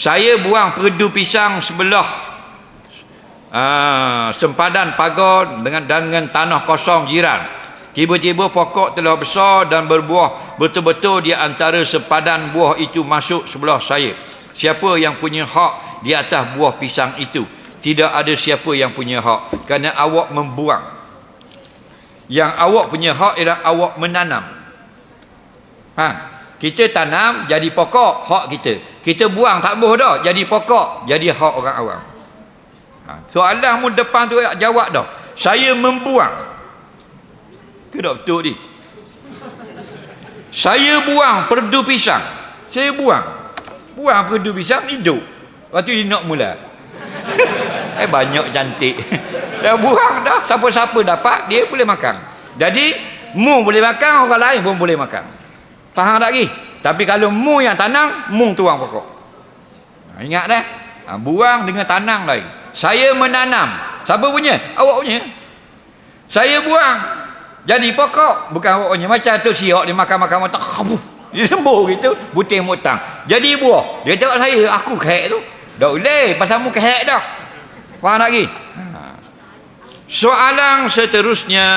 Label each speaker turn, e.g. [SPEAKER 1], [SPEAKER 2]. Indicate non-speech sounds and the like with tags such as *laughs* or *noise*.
[SPEAKER 1] saya buang perdu pisang sebelah uh, sempadan pagar dengan dengan tanah kosong jiran. Tiba-tiba pokok telah besar dan berbuah. Betul-betul di antara sempadan buah itu masuk sebelah saya. Siapa yang punya hak di atas buah pisang itu? Tidak ada siapa yang punya hak. Kerana awak membuang. Yang awak punya hak ialah awak menanam. Ha kita tanam jadi pokok hak kita. Kita buang tak boh dah jadi pokok jadi hak orang awam. Ha. soalan mu depan tu jawab dah. Saya membuang. Ke tak betul ni? Saya buang perdu pisang. Saya buang. Buang perdu pisang hidup. Lepas tu dia nak mula. Eh banyak cantik. *laughs* Dah buang dah siapa-siapa dapat dia boleh makan. Jadi mu boleh makan orang lain pun boleh makan Faham tak lagi? Tapi kalau mu yang tanam, mu tuang pokok. Ha, ingat dah. Ha, buang dengan tanam lain. Saya menanam. Siapa punya? Awak punya. Saya buang. Jadi pokok. Bukan awak punya. Macam tu siok dia makan-makan. Tak. Dia sembuh gitu. Butir mutang. Jadi buah. Dia tengok saya. Aku kehek tu. Tak boleh. Pasal mu kehek dah. Faham lagi? Ha. Soalan seterusnya.